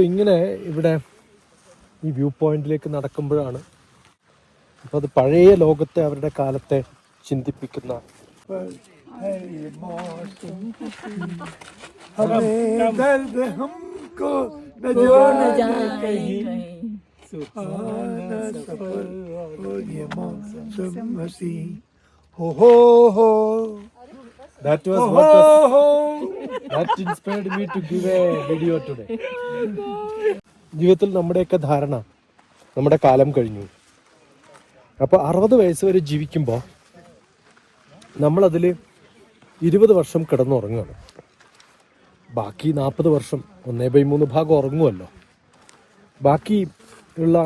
അപ്പോൾ ഇങ്ങനെ ഇവിടെ ഈ വ്യൂ പോയിന്റിലേക്ക് നടക്കുമ്പോഴാണ് അപ്പോൾ അത് പഴയ ലോകത്തെ അവരുടെ കാലത്തെ ചിന്തിപ്പിക്കുന്ന ഹോ ഹോ that was oh, what was, oh. that inspired me to give a video today. ജീവിതത്തിൽ നമ്മുടെയൊക്കെ ധാരണ നമ്മുടെ കാലം കഴിഞ്ഞു. അപ്പോൾ അറുപത് വയസ്സ് വരെ ജീവിക്കുമ്പോൾ നമ്മളതിൽ ഇരുപത് വർഷം കിടന്നുറങ്ങുകയാണ്. ബാക്കി നാൽപ്പത് വർഷം ഒന്നേ ബൈ മൂന്ന് ഭാഗം ഉറങ്ങുമല്ലോ ബാക്കി ഉള്ള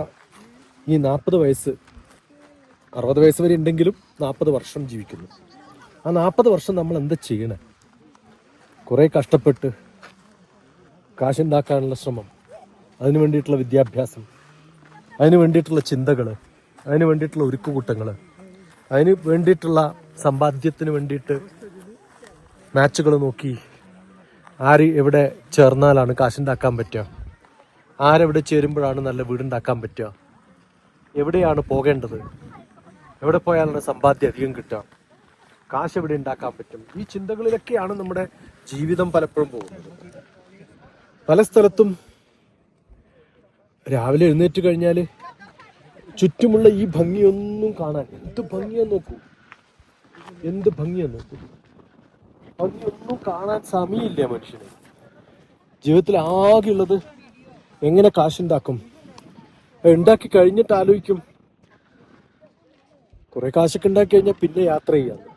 ഈ നാൽപ്പത് വയസ്സ് അറുപത് വയസ്സ് വരെ ഉണ്ടെങ്കിലും നാൽപ്പത് വർഷം ജീവിക്കുന്നു. ആ നാൽപ്പത് വർഷം നമ്മൾ എന്താ ചെയ്യണേ? കുറേ കഷ്ടപ്പെട്ട് കാശുണ്ടാക്കാനുള്ള ശ്രമം അതിനു വേണ്ടിയിട്ടുള്ള വിദ്യാഭ്യാസം അതിന് വേണ്ടിയിട്ടുള്ള ചിന്തകൾ അതിന് വേണ്ടിയിട്ടുള്ള ഒരുക്കുകൂട്ടങ്ങൾ അതിന് വേണ്ടിയിട്ടുള്ള സമ്പാദ്യത്തിന് വേണ്ടിയിട്ട് മാച്ചുകൾ നോക്കി ആര് എവിടെ ചേർന്നാലാണ് കാശുണ്ടാക്കാൻ പറ്റുക? ആരെവിടെ ചേരുമ്പോഴാണ് നല്ല വീടുണ്ടാക്കാൻ പറ്റുക? എവിടെയാണ് പോകേണ്ടത്? എവിടെ പോയാലാണ് സമ്പാദ്യം അധികം കിട്ടുക? കാശ് എവിടെ ഉണ്ടാക്കാൻ പറ്റും? ഈ ചിന്തകളിലൊക്കെയാണ് നമ്മുടെ ജീവിതം പലപ്പോഴും പോകുന്നത്. പല സ്ഥലത്തും രാവിലെ എഴുന്നേറ്റ് കഴിഞ്ഞാൽ ചുറ്റുമുള്ള ഈ ഭംഗിയൊന്നും കാണാൻ എന്ത് ഭംഗിയാ നോക്കൂ. എന്ത് ഭംഗിയാ നോക്കൂ. ഭംഗിയൊന്നും കാണാൻ സമയമില്ല മനുഷ്യന്. ജീവിതത്തിൽ ആകെയുള്ളത് എങ്ങനെ കാശുണ്ടാക്കും? ഉണ്ടാക്കി കഴിഞ്ഞിട്ട് ആലോചിക്കും. കുറെ കാശൊക്കെ ഉണ്ടാക്കി കഴിഞ്ഞാൽ പിന്നെ യാത്ര ചെയ്യാം.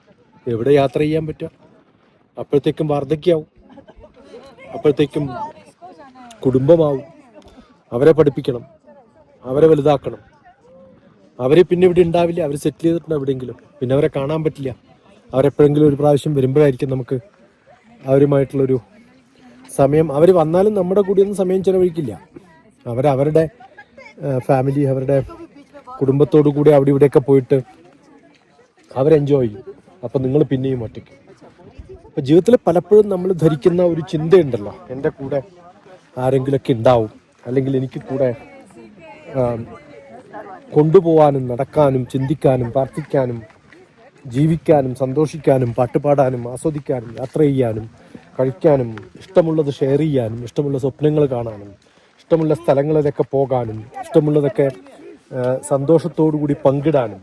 എവിടെ യാത്ര ചെയ്യാൻ പറ്റുക? അപ്പോഴത്തേക്കും വാർദ്ധക്യാവും അപ്പോഴത്തേക്കും കുടുംബമാവും. അവരെ പഠിപ്പിക്കണം. അവരെ വലുതാക്കണം. അവരെ പിന്നെ ഇവിടെ ഉണ്ടാവില്ല. അവർ സെറ്റിൽ ചെയ്തിട്ടുണ്ട് എവിടെയെങ്കിലും. പിന്നെ അവരെ കാണാൻ പറ്റില്ല. അവരെപ്പോഴെങ്കിലും ഒരു പ്രാവശ്യം വരുമ്പോഴായിരിക്കും നമുക്ക് അവരുമായിട്ടുള്ളൊരു സമയം. അവർ വന്നാലും നമ്മുടെ കൂടെയൊന്നും സമയം ചിലവഴിക്കില്ല. അവരവരുടെ ഫാമിലി അവരുടെ കുടുംബത്തോടു കൂടി അവിടെ ഇവിടെയൊക്കെ പോയിട്ട് അവരെൻജോയ് ചെയ്യും. അപ്പം നിങ്ങൾ പിന്നെയും ഒറ്റയ്ക്ക്. അപ്പം ജീവിതത്തിൽ പലപ്പോഴും നമ്മൾ ധരിക്കുന്ന ഒരു ചിന്തയുണ്ടല്ലോ. എന്റെ കൂടെ ആരെങ്കിലുമൊക്കെ ഉണ്ടാവും. അല്ലെങ്കിൽ എനിക്ക് കൂടെ കൊണ്ടുപോകാനും നടക്കാനും ചിന്തിക്കാനും പ്രാർത്ഥിക്കാനും ജീവിക്കാനും സന്തോഷിക്കാനും പാട്ടുപാടാനും ആസ്വദിക്കാനും യാത്ര ചെയ്യാനും കഴിക്കാനും ഇഷ്ടമുള്ളത് ഷെയർ ചെയ്യാനും ഇഷ്ടമുള്ള സ്വപ്നങ്ങൾ കാണാനും ഇഷ്ടമുള്ള സ്ഥലങ്ങളിലൊക്കെ പോകാനും ഇഷ്ടമുള്ളതൊക്കെ സന്തോഷത്തോടു കൂടി പങ്കിടാനും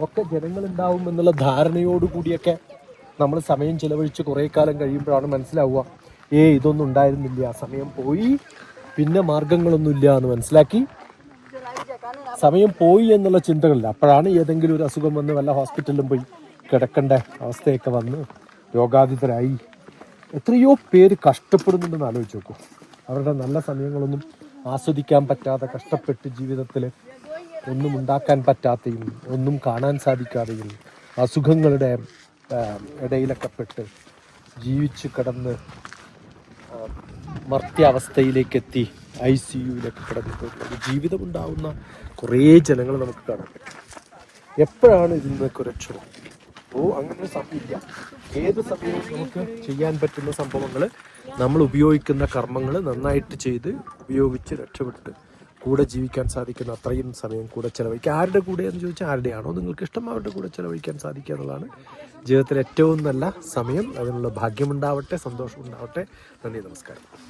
ഒക്കെ ജനങ്ങൾ ഉണ്ടാവും എന്നുള്ള ധാരണയോടുകൂടിയൊക്കെ നമ്മൾ സമയം ചിലവഴിച്ച് കുറേ കാലം കഴിയുമ്പോഴാണ് മനസ്സിലാവുക ഏ ഇതൊന്നും ഉണ്ടായിരുന്നില്ല ആ സമയം പോയി പിന്നെ മാർഗങ്ങളൊന്നുമില്ല എന്ന് മനസ്സിലാക്കി. സമയം പോയി എന്നുള്ള ചിന്തകളില്ല. അപ്പോഴാണ് ഏതെങ്കിലും ഒരു അസുഖം വന്ന് വല്ല ഹോസ്പിറ്റലിലും പോയി കിടക്കേണ്ട അവസ്ഥയൊക്കെ വന്ന് രോഗാധിതരായി എത്രയോ പേര് കഷ്ടപ്പെടുന്നുണ്ടെന്ന് ആലോചിച്ച് നോക്കൂ. അവരുടെ നല്ല സമയങ്ങളൊന്നും ആസ്വദിക്കാൻ പറ്റാതെ കഷ്ടപ്പെട്ട് ജീവിതത്തിൽ ഒന്നും ഉണ്ടാക്കാൻ പറ്റാത്തയും ഒന്നും കാണാൻ സാധിക്കാതെയും അസുഖങ്ങളുടെ ഇടയിലൊക്കെ പെട്ട് ജീവിച്ച് കിടന്ന് മർത്യാവസ്ഥയിലേക്കെത്തി ഐ സി യുവിലൊക്കെ ജീവിതമുണ്ടാവുന്ന ജീവിതം ഉണ്ടാവുന്ന കുറേ ജനങ്ങൾ നമുക്ക് കാണാൻ പറ്റും. എപ്പോഴാണ് ഇതിൽ നിന്നൊക്കെ ഓ അങ്ങനെ സമയമില്ല. ഏത് സമയവും നമുക്ക് ചെയ്യാൻ പറ്റുന്ന സംഭവങ്ങൾ നമ്മൾ ഉപയോഗിക്കുന്ന കർമ്മങ്ങൾ നന്നായിട്ട് ചെയ്ത് ഉപയോഗിച്ച് രക്ഷപ്പെട്ട് കൂടെ ജീവിക്കാൻ സാധിക്കുന്ന അത്രയും സമയം കൂടെ ചിലവഴിക്കുക. ആരുടെ കൂടെ എന്ന് ചോദിച്ചാൽ ആരുടെയാണോ നിങ്ങൾക്ക് ഇഷ്ടം അവരുടെ കൂടെ ചിലവഴിക്കാൻ സാധിക്കുക എന്നുള്ളതാണ് ജീവിതത്തിലെ ഏറ്റവും നല്ല സമയം. അതിനുള്ള ഭാഗ്യമുണ്ടാവട്ടെ സന്തോഷമുണ്ടാവട്ടെ നന്ദി നമസ്കാരം.